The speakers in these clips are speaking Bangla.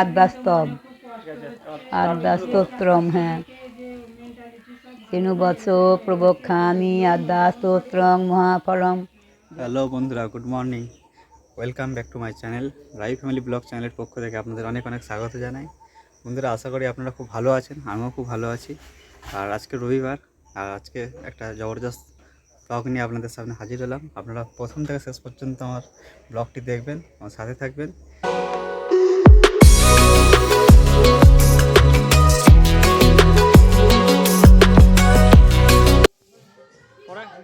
আদ্যাস্তব আদ্যাস্তোত্রম হ্যাঁ। তিনুবৎস প্রবক্ষামি আদ্যাস্তোত্রং মহাফলম। হ্যালো বন্ধুরা good morning. Welcome back to my channel Rai family blog চ্যানেলের পক্ষ থেকে আপনাদের অনেক অনেক স্বাগত জানাই। বন্ধুরা আশা করি আপনারা খুব ভালো আছেন আমিও খুব ভালো আছি। আর আজকে রবিবার আর আজকে একটা জবরদস্ত ব্লগ নিয়ে আপনাদের সামনে হাজির হলাম। আপনারা প্রথম থেকে শেষ পর্যন্ত আমার ব্লগটি দেখবেন, আমার সাথে থাকবেন।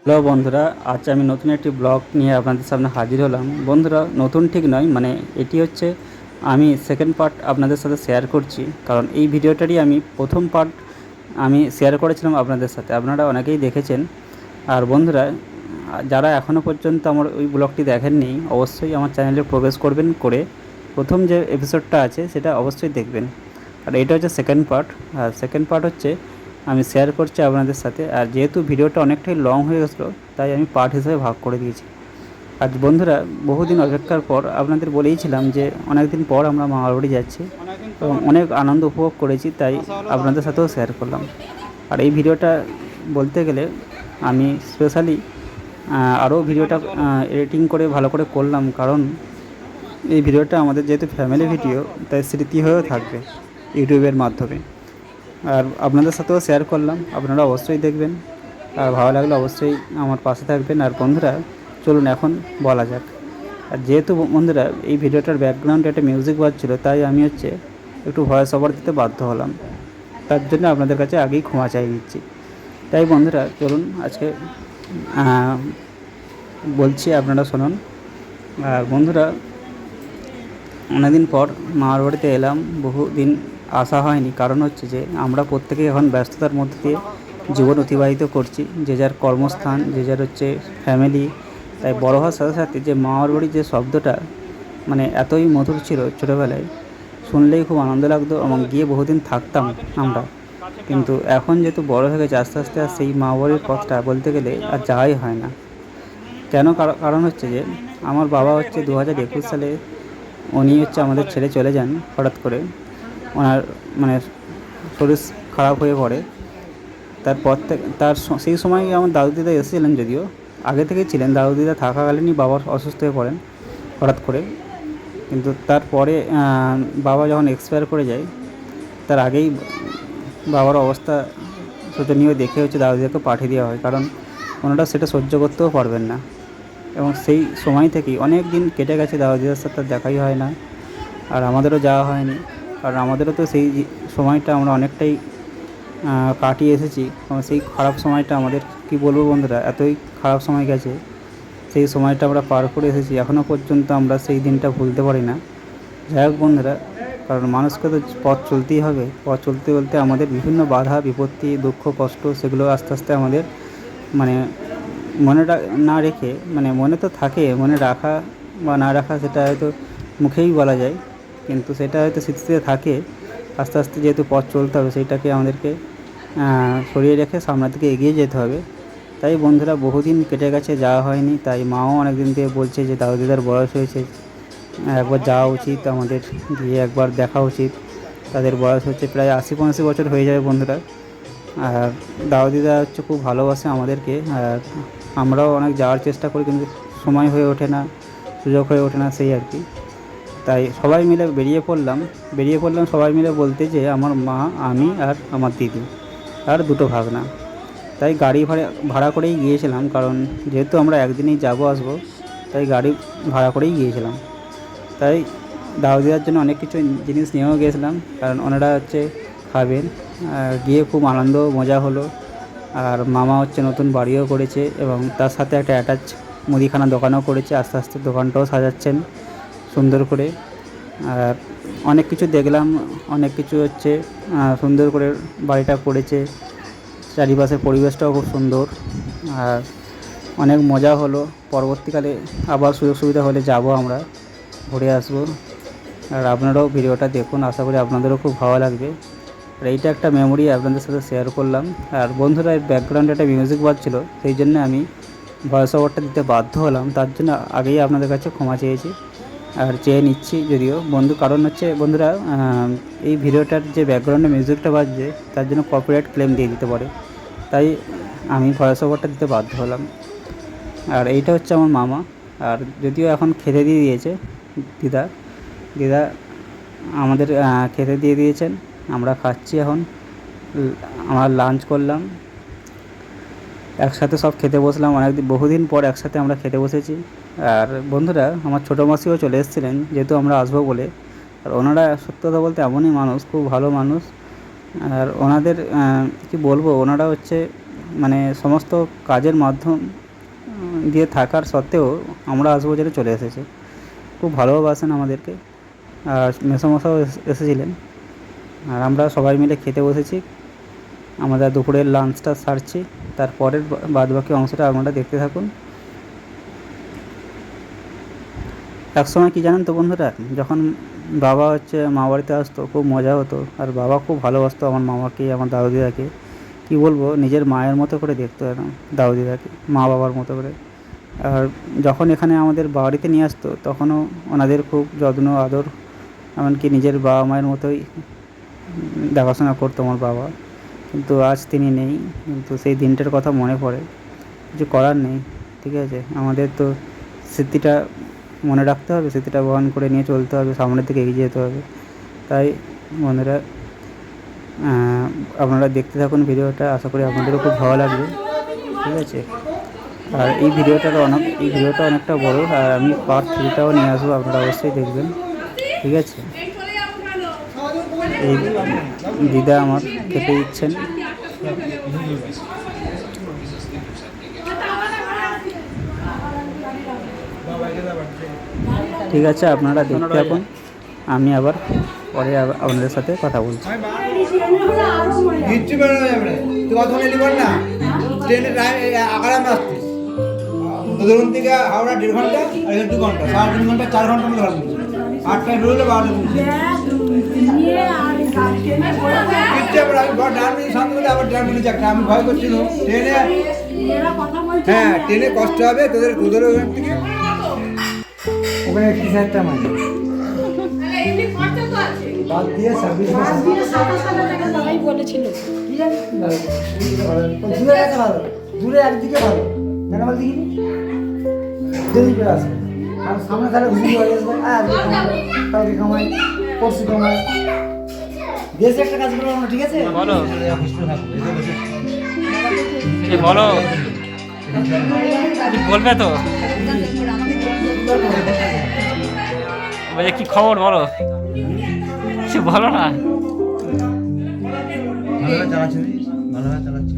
হ্যালো বন্ধুরা, আজ আমি নতুন একটি ব্লগ নিয়ে আপনাদের সামনে হাজির হলাম। বন্ধুরা, নতুন ঠিক নয় মানে এটি হচ্ছে আমি সেকেন্ড পার্ট আপনাদের সাথে শেয়ার করছি। কারণ এই ভিডিওটারই আমি প্রথম পার্ট আমি শেয়ার করেছিলাম আপনাদের সাথে। আপনারা অনেকেই দেখেছেন। আর বন্ধুরা, যারা এখনও পর্যন্ত আমার ওই ব্লগটি দেখেননি, অবশ্যই আমার চ্যানেলে প্রবেশ করবেন করে প্রথম যে এপিসোডটা আছে, সেটা অবশ্যই দেখবেন। আর এটা হচ্ছে সেকেন্ড পার্ট আর সেকেন্ড পার্ট হচ্ছে, আমি শেয়ার করছি আপনাদের সাথে। আর যেহেতু ভিডিওটা অনেকটাই লং হয়ে গেছিল, তাই আমি পার্ট হিসেবে ভাগ করে দিয়েছি। আর বন্ধুরা, বহুদিন অপেক্ষার পর আপনাদের বলেইছিলাম যে অনেক দিন পর আমরা মামার বাড়ি যাচ্ছি। এবং অনেক আনন্দ উপভোগ করেছি, তাই আপনাদের সাথেও শেয়ার করলাম। আর এই ভিডিওটা বলতে গেলে আমি স্পেশালি আরও ভিডিওটা এডিটিং করে ভালো করে করলাম, কারণ এই ভিডিওটা আমাদের যেহেতু ফ্যামিলি ভিডিও তাই স্মৃতি হয়েও থাকবে ইউটিউবের মাধ্যমে। আর আপনাদের সাথেও শেয়ার করলাম, আপনারা অবশ্যই দেখবেন। আর ভালো লাগলে অবশ্যই আমার পাশে থাকবেন। আর বন্ধুরা, চলুন এখন বলা যাক। আর যেহেতু বন্ধুরা, এই ভিডিওটার ব্যাকগ্রাউন্ডে একটা মিউজিক বাজছিল তাই আমি হচ্ছে একটু ভয়েস ওভার দিতে বাধ্য হলাম। তার জন্য আপনাদের কাছে আগেই ক্ষমা চাই নিচ্ছি। তাই বন্ধুরা, চলুন আজকে বলছি আপনারা শুনুন। আর বন্ধুরা, অনেকদিন পর মামার বাড়িতে এলাম বহু দিন আসা হয়নি। কারণ হচ্ছে যে, আমরা প্রত্যেকে এখন ব্যস্ততার মধ্যে দিয়ে জীবন অতিবাহিত করছি। যে যার কর্মস্থান, যে যার হচ্ছে ফ্যামিলি তাই বড় হওয়ার সাথে সাথে যে মামার বাড়ির যে শব্দটা মানে এতই মধুর ছিল ছোটোবেলায়, শুনলেই খুব আনন্দ লাগতো এবং গিয়ে বহুদিন থাকতাম আমরা। কিন্তু এখন যেহেতু বড় হয়ে গেছে, আস্তে আস্তে আর সেই মা বাড়ির পথটা বলতে গেলে আর যাওয়াই হয় না। কেন কার- কারণ হচ্ছে যে, আমার বাবা হচ্ছে দু হাজার একুশ সালে উনি হচ্ছে আমাদের ছেড়ে চলে যান হঠাৎ করে। ওনার মানে শরীর খারাপ হয়ে পড়ে। তারপর থেকে তার সেই সময় আমার দাদু দিদা এসেছিলেন যদিও, আগে থেকেই ছিলেন, দাদু দিদা থাকাকালীনই বাবা অসুস্থ হয়ে পড়েন হঠাৎ করে। কিন্তু তারপরে বাবা যখন এক্সপায়ার করে যায়, তার আগেই বাবার অবস্থা শোচনীয় দেখে হচ্ছে দাদুদিকে পাঠিয়ে দেওয়া হয়, কারণ ওনারা সেটা সহ্য করতেও পারবেন না। এবং সেই সময় থেকেই অনেক দিন কেটে গেছে দাদু দিদার সাথে দেখাই হয় না, আর আমাদেরও যাওয়া হয়নি। কারণ আমাদেরও তো সেই সময়টা আমরা অনেকটাই কাটিয়ে এসেছি। এবং সেই খারাপ সময়টা আমাদের, কি বলব বন্ধুরা, এতই খারাপ সময় গেছে, সেই সময়টা আমরা পার করে এসেছি। এখনও পর্যন্ত আমরা সেই দিনটা ভুলতে পারি না। যাই হোক বন্ধুরা কারণ মানুষকে তো পথ চলতেই হবে। পথ চলতে বলতে আমাদের বিভিন্ন বাধা, বিপত্তি, দুঃখ, কষ্ট, সেগুলো আস্তে আস্তে আমাদের মানে মনে না রেখে মানে মনে তো থাকে, মনে রাখা বা না রাখা সেটা হয়তো মুখেই বলা যায়। কিন্তু সেটা হয়তো স্মৃতিতে থাকে। আস্তে আস্তে যেহেতু পথ চলতে হবে, সেইটাকে আমাদেরকে সরিয়ে রেখে সামনের দিকে এগিয়ে যেতে হবে। তাই বন্ধুরা, বহুদিন কেটে গেছে, যাওয়া হয়নি। তাই মাও অনেকদিন থেকে বলছে যে দাদু দিদার বয়স হয়েছে। একবার যাওয়া উচিত আমাদের, গিয়ে একবার দেখা উচিত। তাদের বয়স হচ্ছে প্রায় আশি পঁচাশি বছর হয়ে যাবে বন্ধুরা। আর দাদু দিদা হচ্ছে খুব ভালোবাসে আমাদেরকে, আর আমরাও অনেক যাওয়ার চেষ্টা করি, কিন্তু সময় হয়ে ওঠে না, সুযোগ হয়ে ওঠে না সেই আর কি। তাই সবাই মিলে বেরিয়ে পড়লাম বেরিয়ে পড়লাম সবাই মিলে বলতে যে আমার মা, আমি আর আমার দিদি, আর দুটো ভাগনা। তাই গাড়ি ভাড়া ভাড়া করেই গিয়েছিলাম, কারণ যেহেতু আমরা একদিনেই যাব আসব, তাই গাড়ি ভাড়া করেই গিয়েছিলাম। তাই দাও দেওয়ার জন্য অনেক কিছু জিনিস নিয়েও গিয়েছিলাম, কারণ ওনারা হচ্ছে খাবেন। গিয়ে খুব আনন্দ, মজা হলো। আর মামা হচ্ছে নতুন বাড়িও করেছে এবং তার সাথে একটা অ্যাটাচ মুদিখানা দোকানও করেছে। আস্তে আস্তে দোকানটাও সাজাচ্ছেন সুন্দর করে। আর অনেক কিছু দেখলাম, অনেক কিছু হচ্ছে সুন্দর করে বাড়িটা করেছে। চারিপাশের পরিবেশটাও খুব সুন্দর। আর অনেক মজা হলো। পরবর্তীকালে আবার সুযোগ সুবিধা হলে যাব আমরা। ঘুরে আসব। আর আপনারাও ভিডিওটা দেখুন, আশা করি আপনাদেরও খুব ভালো লাগবে। আর এইটা একটা মেমোরি আপনাদের সাথে শেয়ার করলাম। আর বন্ধুরা, এর ব্যাকগ্রাউন্ডে একটা মিউজিক বাজছিল সেই জন্য আমি ভয়েস ওভারটা দিতে বাধ্য হলাম। তার জন্য আগেই আপনাদের কাছে ক্ষমা চেয়েছি। আর চেয়ে নিচ্ছি যদিও। বন্ধু, কারণ হচ্ছে বন্ধুরা এই ভিডিওটার যে ব্যাকগ্রাউন্ডে মিউজিকটা বাজছে, তার জন্য কপিরাইট ক্লেম দিয়ে দিতে পারে। তাই আমি ভয়েস ওভারটা দিতে বাধ্য হলাম। আর এইটা হচ্ছে আমার মামা। আর যদিও এখন খেতে দিয়ে দিয়েছে দিদা দিদা, আমাদের খেতে দিয়ে দিয়েছেন। আমরা খাচ্ছি এখন। আমরা লাঞ্চ করলাম। একসাথে সব খেতে বসলাম। অনেক দিন বহুদিন পর একসাথে আমরা খেতে বসেছি। আর বন্ধুরা, আমার ছোটো মাসিও চলে এসেছিলেন, যেহেতু আমরা আসব বলে। আর ওনারা সত্য কথা বলতে এমনই মানুষ, খুব ভালো মানুষ। আর ওনাদের কি বলব, ওনারা হচ্ছে মানে সমস্ত কাজের মাধ্যম দিয়ে থাকার সত্ত্বেও আমরা আসব যেটা চলে এসেছে। খুব ভালোবাসেন আমাদেরকে। আর মেসোমশাও এস- এসেছিলেন। আর আমরা সবাই মিলে খেতে বসেছি। আমরা দুপুরের লাঞ্চটা সারছি। তারপরের বাদ বাকি অংশটা আপনারা দেখতে থাকুন। একসময় কি জানেন তো বন্ধুরা, যখন বাবা হচ্ছে মা বাড়িতে আসতো, খুব মজা হতো। আর বাবা খুব ভালোবাসতো আমার মামাকে, আমার দাদু দিদাকে কী বলব, নিজের মায়ের মতো করে দেখতো একদম দাদু দিদাকে মা বাবার মতো করে। আর যখন এখানে আমাদের বাড়িতে নিয়ে আসতো, তখনও ওনাদের খুব যত্ন, আদর, এমনকি নিজের বাবা মায়ের মতোই দেখাশোনা করতো আমার বাবা। কিন্তু আজ তিনি নেই, কিন্তু সেই দিনটার কথা মনে পড়ে। কিছু করার নেই, ঠিক আছে? আমাদের তো স্মৃতিটা মনে রাখতে হবে, স্মৃতিটা বহন করে নিয়ে চলতে হবে, সামনের দিকে এগিয়ে যেতে হবে। তাই বন্ধুরা আপনারা দেখতে থাকুন ভিডিওটা, আশা করি আপনাদেরও খুব ভালো লাগবে, ঠিক আছে? আর এই ভিডিওটার অনেক, এই ভিডিওটা অনেকটা বড়, আর আমি পার্ট থ্রিটাও নিয়ে আসব, আপনারা অবশ্যই দেখবেন, ঠিক আছে? এই দিদা আমার খেতে দিচ্ছেন। ঠিক আছে, আপনারা দেখতে থাকুন, আমি আবার পরে আপনাদের সাথে কথা বলছি। কিচ্ছু বেরোনো যাবে তুই কথা বল না। ট্রেনে আগারামে আসতিস তো ধরুন থেকে হাওড়া দেড় ঘণ্টা আর দু ঘণ্টা সাড়ে তিন ঘণ্টা চার ঘণ্টা মতো লাগবে আটটায় বেরোলে বারোটা পৌঁছে হবে না, আমি সামনে বলে আবার ডান মিনিট একটা আমি ভয় করছিল ট্রেনে হ্যাঁ ট্রেনে কষ্ট হবে তোদের তোদের ওখান থেকে। ওখানে হাজার টাকা বাদ দিয়ে সার্ভিস দূরে গেছে ভালো দূরে একদিকে ভালো। কেন বল দেখিনি দুদিকে আছে আর সামনে তাহলে ঘুরে আসবে। আর কালকে কামাই পরশু কামাই দেশে একটা কাজ করব আমরা ঠিক আছে? বলো। বলো? বলবে তো? বলছে কি খবর বলো? কিছু বলো না। ভালোভাবে চালাচ্ছে? ভালোভাবে চালাচ্ছে?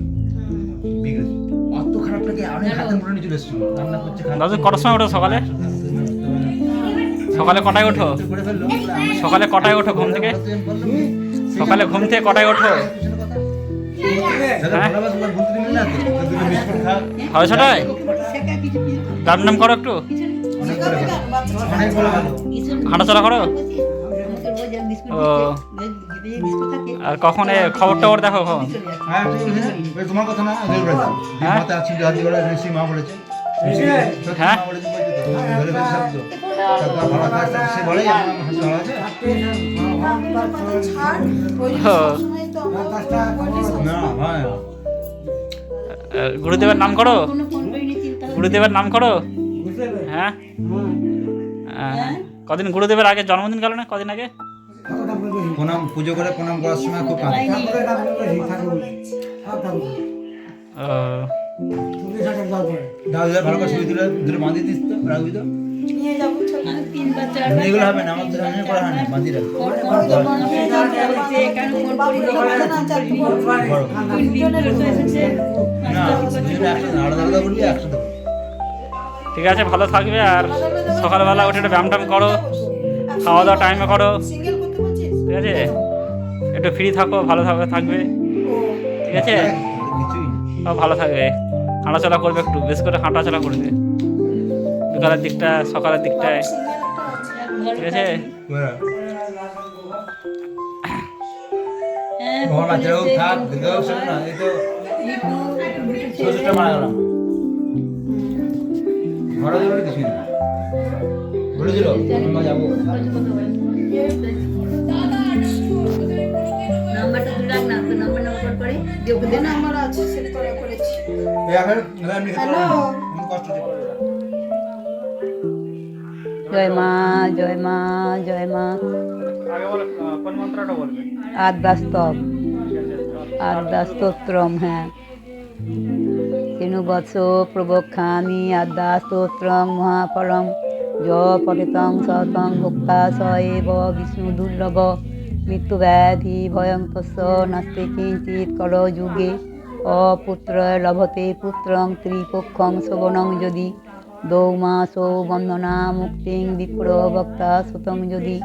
দাদু কটার সময় ওঠো সকালে? সকালে কটায় ওঠো সকালে কটায় ওঠো ঘুম থেকে? সকালে ঘুম থেকে কটায় ওঠো হ্যাঁ? সাড়ে ছটায় রাম নাম করো একটু। হাঁটাচলা করো? ও। আর কখন এ খবর টবর দেখো কখন। হ্যাঁ, তোমার কথা না। হ্যাঁ? হ্যাঁ? গুরুদেবের নাম করো। গুরুদেবের নাম করো। হ্যাঁ। কদিন গুরুদেবের আগে জন্মদিন গেল না কদিন আগে? প্রণাম, পুজো করে প্রণাম করার সময় খুব কাঁদে ভালো করে দিলে ধরে বাঁধিয়ে দিস তো তো? এগুলো হবে না একসাথে ঠিক আছে, ভালো থাকবে আর সকালবেলা উঠে ব্যায়াম ট্যাম করো, খাওয়া দাওয়া টাইমে করো। ঠিক আছে? একটু ফ্রি থাকো ভালো থাকবে থাকবে। ঠিক আছে? সব ভালো থাকবে। হাঁটাচলা করবে একটু বেশ করে হাঁটাচলা করবে। বিকালের দিকটা সকালের দিকটায়। ঠিক আছে? ওরা। আমার নাম্বার করে দিয়ে ওকে দে না আমার আছে সেট করা করেছি হ্যালো জয় মা জয় মা জয় মা। আদ্যাস্তব। আদ্যাস্তোত্রম হ্যাঁ। তিনুবৎস প্রবক্ষামি আদ্যাস্তোত্রং মহাফলম য পঠিতং সতং ভুক্তা স এব বিষ্ণু দুর্লভ। মৃত্যুব্যাধি ভয়ং তস্য নাস্তি কিঞ্চিৎ কর যুগে। অপুত্র লভতে পুত্রং ত্রিপক্ষং শোভনং যদি। দৌমাসো বন্দনা মুক্তিং বিপ্র বক্তা সুতং যদি।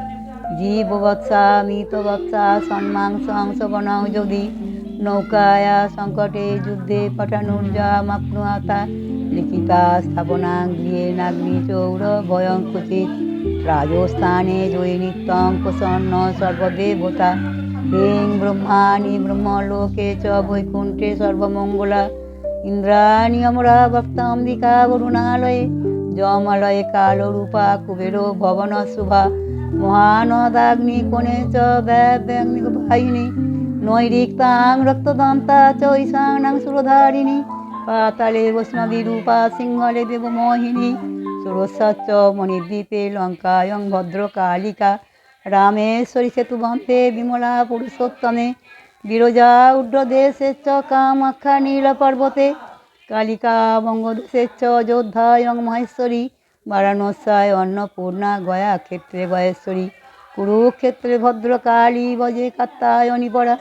জীববৎসা মৃতবৎসা সন্মাংসং শোভনং যদি। নৌকায়া সংকটে যুদ্ধে পাঠানুর্জা মাপ্নুয়াতা লিখিতা স্থাপনা গৃহে নাগ্নি চৌর ভয়ং কুচিত। রাজস্থানে জয়ী নিত্যং প্রসন্ন সর্বদেবতা হেং ব্রহ্মাণি ব্রহ্মলোকে চ বৈকুণ্ঠে সর্বমঙ্গলা ইন্দ্রাণী অমরা ভক্তাম্বিকা বরুণালয়ে জমালয়ে কালরূপা কুবের ভবন শুভা মহানদাগ্নি কোণে চ ব্যাগ্নি বাহিনী নৈরিক্তাং রক্তদন্তা চ ঈশানাং সুরধারিণী পাতালে বৈষ্ণবী রূপা সিংহলে দেবমোহিনী সুরস্বচ্চ মণিদ্বীপে লঙ্কায়ং ভদ্রকালিকা রামেশ্বরী সেতুবন্তে বিমলা পুরুষোত্তমে বিরজা উড্রদেশে চ কামাখ্যা নীলপর্বতে কালিকা বঙ্গদেশে চ অযোধ্যায়ং মহেশ্বরী বারাণস্যায় অন্নপূর্ণা গয়া ক্ষেত্রে গয়েশ্বরী কুরুক্ষেত্রে ভদ্রকালী বজে কাত্তায়নী পড়া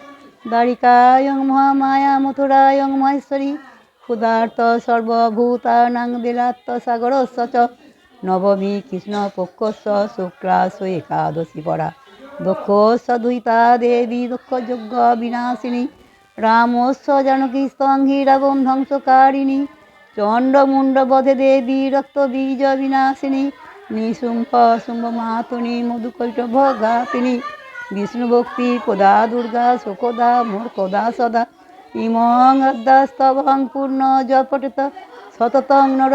দ্বারিকায়ং মহামায়া মথুরায়ং মহেশ্বরী ক্ষুধার্ত সর্বভূতানাং বিলাত্ত সাগরস্য চ। নবমী কৃষ্ণপক্ষস্য শুক্লাস একাদশী পরা দক্ষস্য দুইতা দেবী দক্ষযজ্ঞ বিনাশিনী। রামস্য জানকী স্তঙ্গী রাবণ ধ্বংসকারিণী। চণ্ডমুণ্ডবধে দেবী রক্তবীজ বিনাশিনী। নিশুম্ভ শুম্ভ মাতুনি মধুকৈটভ ঘাতিনী বিষ্ণুভক্তি কোদা দুর্গা সুকোদা মূর্খদা সদা। ইমং অদ্যাস্তবং পূর্ণ জপটিত সততং নর।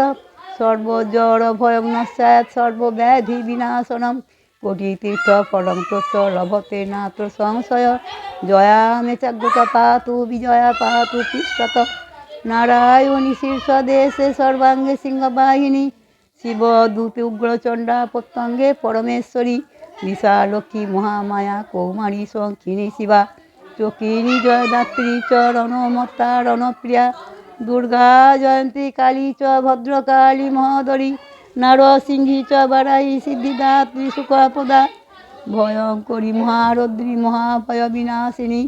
সর্বজড় ভয়ং নস্যাৎ সর্বব্যাধি বিনাশনম কোটি তীর্থ ফলং তস্য লভতে নাত্র সংশয়। জয়া মেচাগ্রতা পাতু বিজয়া পাতু তিষ্ঠত নারায়ণী শীর্ষদেশে সর্বাঙ্গে সিংহবাহিনী। শিব দূতে উগ্রচণ্ডা প্রত্যঙ্গে পরমেশ্বরী। বিশালক্ষী মহামায়া কৌমারী শঙ্খিনী শিবা। চকিনী জয়দাত্রী চ রণমত্তা রণপ্রিয়া, দুর্গা জয়ন্তী কালী চ ভদ্রকালী মহোদরী, নারসিংহী চ বারাই সিদ্ধিদাত্রী সুখপদা ভয়ঙ্করী মহারদ্রী মহাভয় বিনাশিনী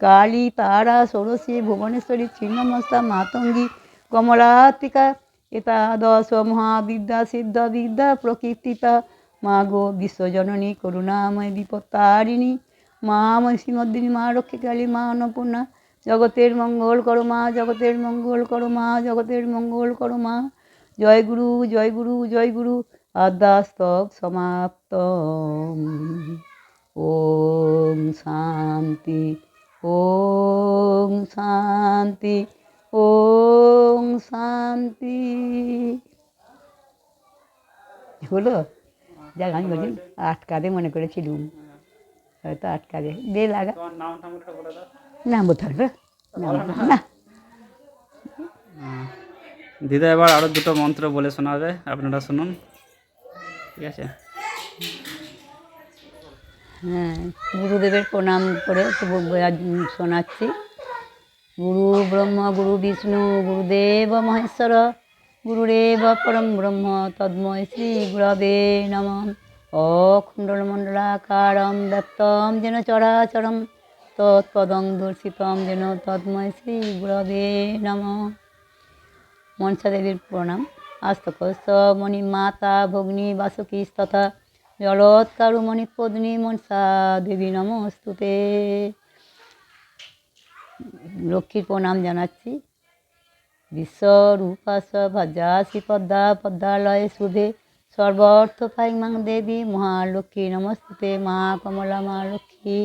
কালী তারা ষোড়শী ভুবনেশ্বরী ছিন্নমস্তা মাতঙ্গী কমলাত্মিকা এতাদশ মহাবিদ্যা সিদ্ধ বিদ্যা প্রকীর্তিতা মা গো বিশ্বজননী করুণাময় বিপত্তারিণী মা মহিষীমর্দিনী মা রক্ষিকালী মা, অন্নপূর্ণা। জগতের মঙ্গল করো মা, জগতের মঙ্গল করো মা, জগতের মঙ্গল করো মা। জয় গুরু জয় গুরু জয় গুরু। আদ্যাস্তব সমাপ্ত ওম শান্তি ওম শান্তি ওম শান্তি। হলো? যাক, আমি বলছি আটকাবে মনে করেছিলুম। হয়তো আটকাবে। দে লাগা। তোমার নাম ঠামটা বলে দাও। না। দিদা এবার আরও দুটো মন্ত্র বলে শোনাবে আপনারা শুনুন। ঠিক আছে? হ্যাঁ গুরুদেবের প্রণাম করে শোনাচ্ছি। গুরু ব্রহ্ম গুরু বিষ্ণু গুরুদেব মহেশ্বর গুরুরেব পরম ব্রহ্ম তদ্ময় শ্রী গুরবে নম। অখণ্ডলমণ্ডলাকারম ব্যক্তম যেন চরাচরম, তৎপদং দর্শিতম যেন তৎময় শ্রী গুরবে নম মনসা দেবীর প্রণাম আস্তকস্য মণি মাতা ভগ্নী বাসুকীস্তথা জলৎকারু মণিপদ্মী মনসা দেবী নমস্তুতে। লক্ষ্মীর প্রণাম জানাচ্ছি। বিশ্বরূপাস ভজাসি পদ্মা পদ্মালয়ে শুভে সর্বর্থ ফাইমাং দেবী মহালক্ষ্মী নমস্তে মা কমলা মা লক্ষ্মী।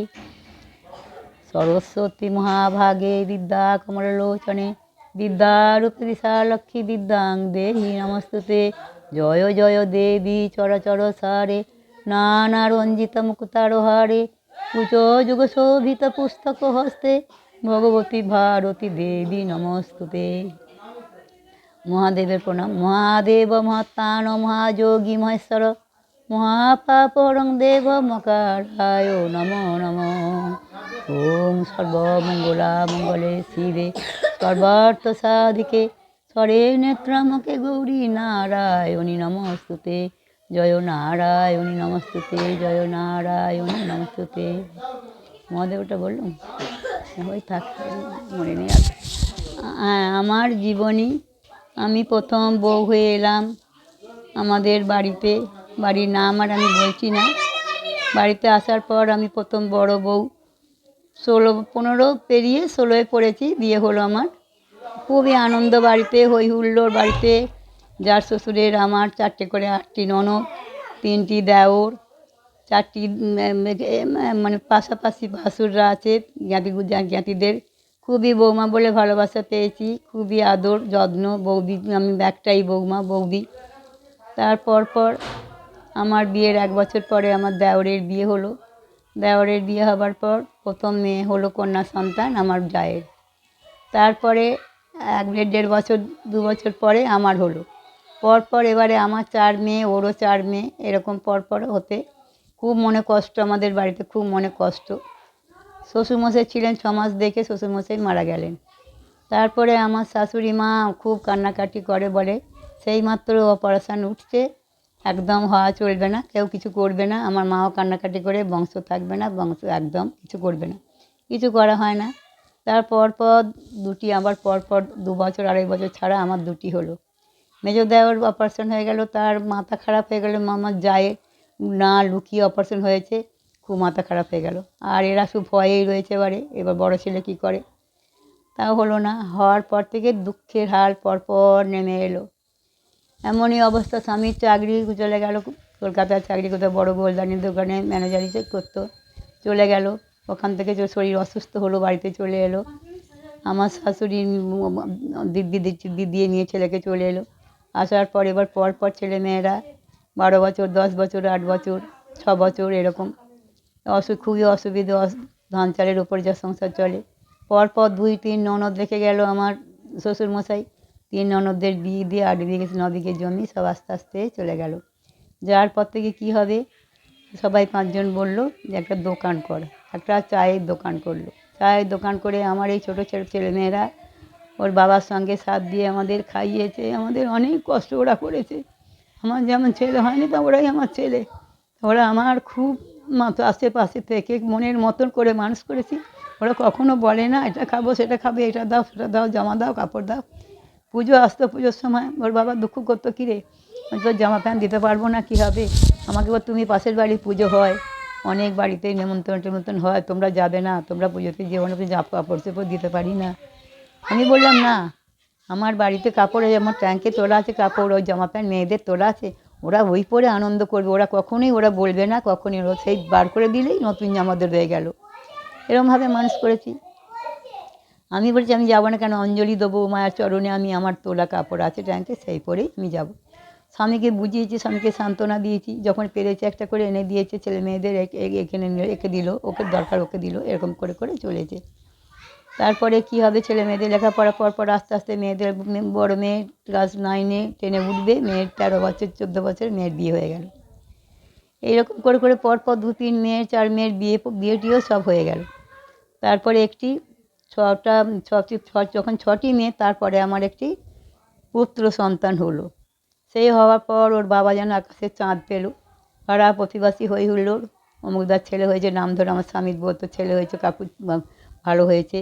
সরস্বতী মহাভাগে বিদ্যা কমললোচনে বিদ্যারূপে দিশা লক্ষ্মী বিদ্যাং দেহি নমস্তুতে। জয় জয় দেবী চরাচর সারে নানা রঞ্জিত মুক্তার হারে কুচ যুগ শোভিত পুস্তক হস্তে ভগবতী ভারতী দেবী নমস্তুতে। মহাদেবের প্রণাম। মহাদেব, মহাত্মান, মহাযোগী, মহেশ্বর মহাপাপরং দেব মকারায় নম নম। ওম সর্বমঙ্গলা মঙ্গলে শিবে। সর্বার্থ সাধিকে স্বরে নেত্রামকে গৌরী নারায়ণী নমস্তুতে। জয় নারায়ণী নমস্তুতে, জয় নারায়ণী নমস্তুতে। মহাদেবটা বললাম? ওই থাক, মনে নেই আমার জীবনী আমি প্রথম বউ হয়ে এলাম আমাদের বাড়িতে। বাড়ির নাম আর আমি বলছি না। বাড়িতে আসার পর আমি প্রথম বড় বউ। ষোলো, পনেরো পেরিয়ে ষোলোয় পড়েছি, বিয়ে হলো আমার। খুবই আনন্দ বাড়িতে হই হুল্লোড় বাড়িতে। যার শ্বশুরের আমার চারটে করে আটটি ননদ, তিনটি দেওর, চারটি মানে পাশাপাশি ভাসুররা আছে, জ্ঞাতি, জ্ঞাতিদের। খুবই বৌমা বলে ভালোবাসা পেয়েছি, খুবই আদর, যত্ন, বৌদি, আমি একটাই বৌমা, বৌদি। তারপর পর আমার বিয়ের এক বছর পরে আমার দেওরের বিয়ে হলো। দেওরের বিয়ে হবার পর প্রথম মেয়ে হলো কন্যা সন্তান আমার জায়ের। তারপরে এক দেড় দেড় বছর, দু বছর পরে আমার হলো। পরপর এবারে আমার চার মেয়ে, ওরও চার মেয়ে, এরকম পরপর হতে খুব মনে কষ্ট, আমাদের বাড়িতে খুব মনে কষ্ট। শ্বশুরমশাই ছিলেন, ছ মাস দেখে শ্বশুরমশাই মারা গেলেন। তারপরে আমার শাশুড়ি মা খুব কান্নাকাটি করে বলে, সেই মাত্র অপারেশান উঠছে, একদম হওয়া চলবে না, কেউ কিছু করবে না, আমার মাও কান্নাকাটি করে বংশ থাকবে না, বংশ একদম কিছু করবে না, কিছু করা হয় না। তারপর পর দুটি, আবার পর পর দু বছর, আড়াই বছর ছাড়া আমার দুটি হলো। মেজো দেওয়ার অপারেশন হয়ে গেল, তার মাথা খারাপ হয়ে গেল মামার যায় না লুকিয়ে অপারেশন হয়েছে। খুব মাথা খারাপ হয়ে গেল। আর এরা শুধু ভয়েই রয়েছে এবারে, এবার বড় ছেলে কী করে? তাও হলো না, হওয়ার পর থেকে দুঃখের হাল পরপর নেমে এলো। এমনই অবস্থা, স্বামীর চাকরি চলে গেল, কলকাতার চাকরি কোথাও বড় গোলদানির দোকানে ম্যানেজার হিসেবে করতো। চলে গেল, ওখান থেকে শরীর অসুস্থ হলো, বাড়িতে চলে এলো। আমার শাশুড়ি, দিদি দিদি দিয়ে নিয়ে ছেলেকে চলে এলো। আসার পর এবার পর ছেলে মেয়েরা বারো বছর, দশ বছর, আট বছর, ছ বছর এরকম খুবই অসুবিধে, অস- ধান চালের ওপর যা সংসার চলে। পরপর দুই, তিন ননদ রেখে গেল আমার শ্বশুরমশাই। তিন ননদদের বিয়ে দিয়ে আট বিঘে, ন বিঘে জমি সব আস্তে আস্তে চলে গেল। যাওয়ার পর থেকে কী হবে? সবাই পাঁচজন বলল, যে একটা দোকান কর। একটা চায়ের দোকান করল। চায়ের দোকান করে আমার এই ছোটো ছোটো ছেলেমেয়েরা ওর বাবার সঙ্গে সাথ দিয়ে আমাদের খাইয়েছে। আমাদের অনেক কষ্ট ওরা করেছে। আমার যেমন ছেলে হয়নি, তা ওরাই আমার ছেলে। ওরা আমার খুব মতো আশেপাশে থেকে মনের মতন করে মানুষ করেছি। ওরা কখনো বলে না, এটা খাব, সেটা খাবে, এটা দাও, সেটা দাও, জামা দাও, কাপড় দাও। পুজো আসতো পুজোর সময়, ওর বাবা দুঃখ করতো, কী রে? তোর জামা প্যান্ট দিতে পারব না, কী হবে? আমাকে বল তুমি পাশের বাড়ি পুজো হয়, অনেক বাড়িতে নেমন্তন্ন টেমন্তন্ন হয়, তোমরা যাবে না, তোমরা পুজোতে যে না জাপ কাপড় চোপড় দিতে পারি না। আমি বললাম, না, আমার বাড়িতে কাপড় আমার ট্যাঙ্কে তোলা আছে কাপড়, ওই জামা প্যান্ট মেয়েদের তোলা আছে ওরা ওই পরে আনন্দ করবে, ওরা কখনোই, ওরা বলবে না, কখনই ওরা সেই বার করে দিলেই নতুন জামাদের রয়ে গেল। এরমভাবে মানুষ করেছি। আমি বলছি, আমি যাব না কেন? অঞ্জলি দেবো, মায়ের চরণে আমি, আমার তোলা কাপড় আছে ট্যাঙ্কে, সেই পরেই আমি যাব। স্বামীকে বুঝিয়েছি, স্বামীকে সান্ত্বনা দিয়েছি, যখন পেরেছে একটা করে এনে দিয়েছে, ছেলে মেয়েদের এখানে একে দিল, ওকে দরকার ওকে দিল, এরকম করে করে চলেছে। তারপরে কি হবে ছেলে মেয়েদের লেখাপড়া পর পর আস্তে আস্তে মেয়েদের বড় মেয়ে ক্লাস নাইনে, টেনে উঠবে, মেয়ের তেরো বছর, চোদ্দ বছর মেয়ের বিয়ে হয়ে গেল। এইরকম করে করে পর পর দু তিন মেয়ের, চার মেয়ের বিয়ে বিয়ে টিয়েও সব হয়ে গেল। তারপরে একটি ছটা, ছটি যখন ছটি মেয়ে, তারপরে আমার একটি পুত্র সন্তান হলো। সেই হওয়ার পর ওর বাবা যেন আকাশে চাঁদ পেল। পাড়া প্রতিবাসী হয়ে হুল্লোড় অমুকদার ছেলে হয়েছে, নাম ধরে আমার স্বামীর বলতো ছেলে হয়েছে, কাকু, ভালো হয়েছে।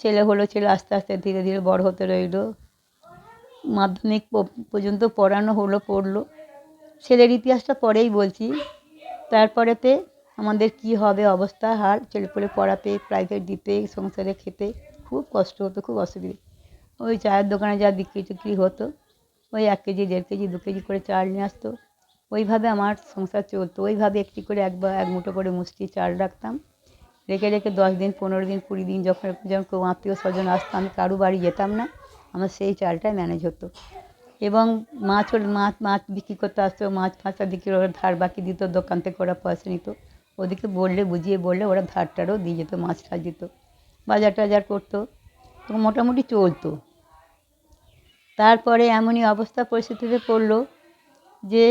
ছেলে হলো ছেলে আস্তে আস্তে ধীরে ধীরে বড় হতে রইল। মাধ্যমিক পর্যন্ত পড়ানো হলো, পড়ল। ছেলের ইতিহাসটা পরেই বলছি। তারপরেতে আমাদের কি হবে, অবস্থা, হাল ছেলেপুলে পড়াতে প্রাইভেট দিতে, সংসারে খেতে, খুব কষ্ট হতো, খুব অসুবিধে। ওই চায়ের দোকানে যা বিক্রি টিক্রি হতো, ওই এক কেজি, দেড় কেজি, দু কেজি করে চাল নিয়ে আসতো। ওইভাবে আমার সংসার চলতো। ওইভাবে একটি করে একবার এক মুঠো করে মুষ্টি, চাল রাখতাম। রেখে রেখে দশ দিন, পনেরো দিন, কুড়ি দিন যখন যখন কেউ আত্মীয় স্বজন আসতো, আমি কারও বাড়ি যেতাম না। আমার সেই চালটাই ম্যানেজ হতো। এবং মাছ ওর মাছ মাছ বিক্রি করতে আসতো মাছ ফাঁসা বিক্রি ওরা ধার বাকি দিত, দোকান থেকে ওরা পয়সা নিত। ওদেরকে বললে, বুঝিয়ে বললে ওরা ধারটারও দিয়ে যেত, মাছ টাছ দিত, বাজার টাজার করতো, তো মোটামুটি চলতো। তারপরে এমনই অবস্থা পরিস্থিতিতে পড়ল যে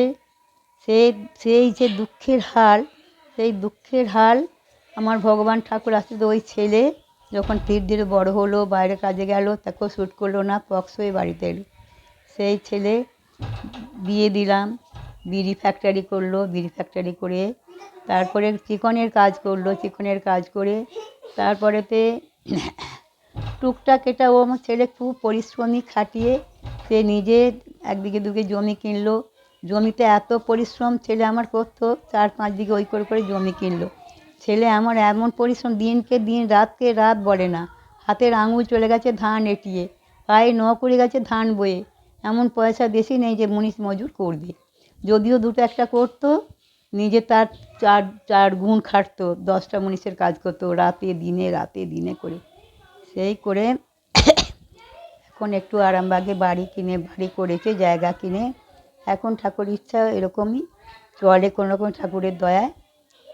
সে, সেই যে দুঃখের হাল, সেই দুঃখের হাল আমার ভগবান ঠাকুর আসতে ওই ছেলে যখন ধীরে ধীরে বড় হলো, বাইরে কাজে গেল, তাকেও শ্যুট করল না পক্স হয়ে বাড়িতে এলো। সেই ছেলে বিয়ে দিলাম, বিড়ি ফ্যাক্টরি করল, বিড়ি ফ্যাক্টরি করে তারপরে চিকনের কাজ করল, চিকনের কাজ করে তারপরেতে টুকটাক এটা ও আমার ছেলে খুব পরিশ্রমী খাটিয়ে, সে নিজে একদিকে দুকে জমি কিনলো। জমিতে এত পরিশ্রম ছেলে আমার করতো, চার পাঁচ দিকে ওই করে করে জমি কিনলো। ছেলে আমার এমন পরিশ্রম দিনকে দিন, রাতকে রাত বলে না। হাতের আঙুল চলে গেছে ধান এটিয়ে, পায়ে ন করে গেছে ধান বয়ে। এমন পয়সা বেশি নেই যে মুনিশ মজুর করবে। যদিও দুটো একটা করতো, নিজে তার চার চার গুণ খাটতো, দশটা মুনিশের কাজ করতো, রাতে দিনে রাতে দিনে করে। সেই করে এখন একটু আরামবাগে বাড়ি কিনে, বাড়ি করেছে, জায়গা কিনে। এখন ঠাকুর ইচ্ছা এরকমই, চলে কোনো রকম ঠাকুরের দয়ায়।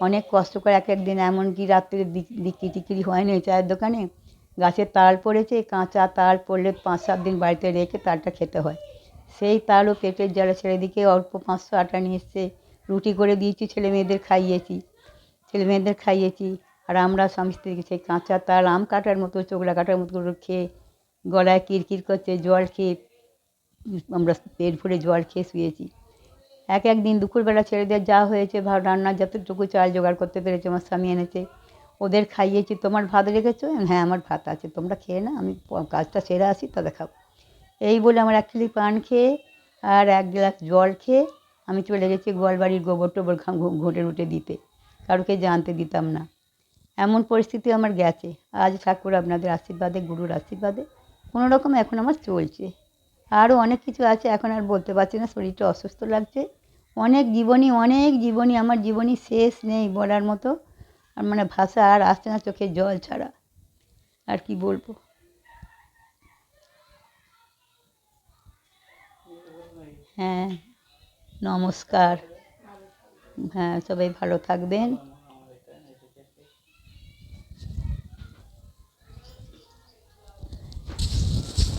অনেক কষ্ট করে এক একদিন এমনকি রাত্রে বিক- বিক্রি টিক্রি হয় না চায়ের দোকানে। গাছের তাল পড়েছে কাঁচা তাল পড়লে পাঁচ সাত দিন বাড়িতে রেখে তালটা খেতে হয়। সেই তালও পেটের জ্বালা ছেড়ে দিকে অল্প পাঁচশো আটা নিয়ে এসছে। রুটি করে দিয়েছি, ছেলে মেয়েদের খাইয়েছি, ছেলে মেয়েদের খাইয়েছি। আর আমরা স্বামী স্ত্রীকে সেই কাঁচা তাল, আম কাটার মতো, চোখলা কাটার মতো করে খেয়ে গলায় কিরকির করছে, জল খেয়ে আমরা পেট ভরে জল খেয়ে শুয়েছি। এক এক দিন দুপুরবেলা ছেলেদের যা হয়েছে ভাব রান্নার যতটুকু চাল জোগাড় করতে পেরেছে, আমার স্বামী এনেছে। ওদের খাইয়েছি। তোমার ভাত রেখেছো? হ্যাঁ আমার ভাত আছে। তোমরা খেয়ে না আমি কাজটা সেরে আসি তবে খাব। এই বলে আমার কিলি পান খেয়ে আর এক গ্লাস জল খেয়ে আমি চলে গেছি গোয়ালবাড়ির গোবর টোবর ঘুঁটে রুটে দিতে। কারোকে জানতে দিতাম না। এমন পরিস্থিতি আমার গেছে। আজ ঠাকুর আপনাদের আশীর্বাদে, গুরুর আশীর্বাদে কোনো রকম এখন আমার চলছে। আরও অনেক কিছু আছে, এখন আর বলতে পারছি না, শরীরটা অসুস্থ লাগছে। অনেক জীবনী অনেক জীবনী আমার জীবনী শেষ নেই বলার মতো। আর মানে ভাষা আর আসছে না চোখে জল ছাড়া। আর কি বলব? হ্যাঁ নমস্কার। হ্যাঁ সবাই ভালো থাকবেন।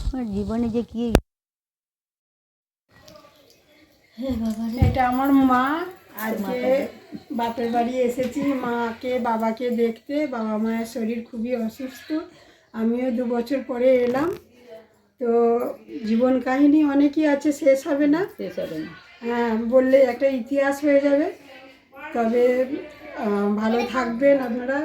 আমার জীবনে যে কি এটা আমার মা আজকে বাপের বাড়ি এসেছি। মাকে বাবাকে দেখতে বাবা মায়ের শরীর খুবই অসুস্থ। আমিও দু বছর পরে এলাম। তো জীবন কাহিনী অনেকই আছে শেষ হবে না। শেষ হবে না। হ্যাঁ বললে একটা ইতিহাস হয়ে যাবে। তবে ভালো থাকবেন আপনারা।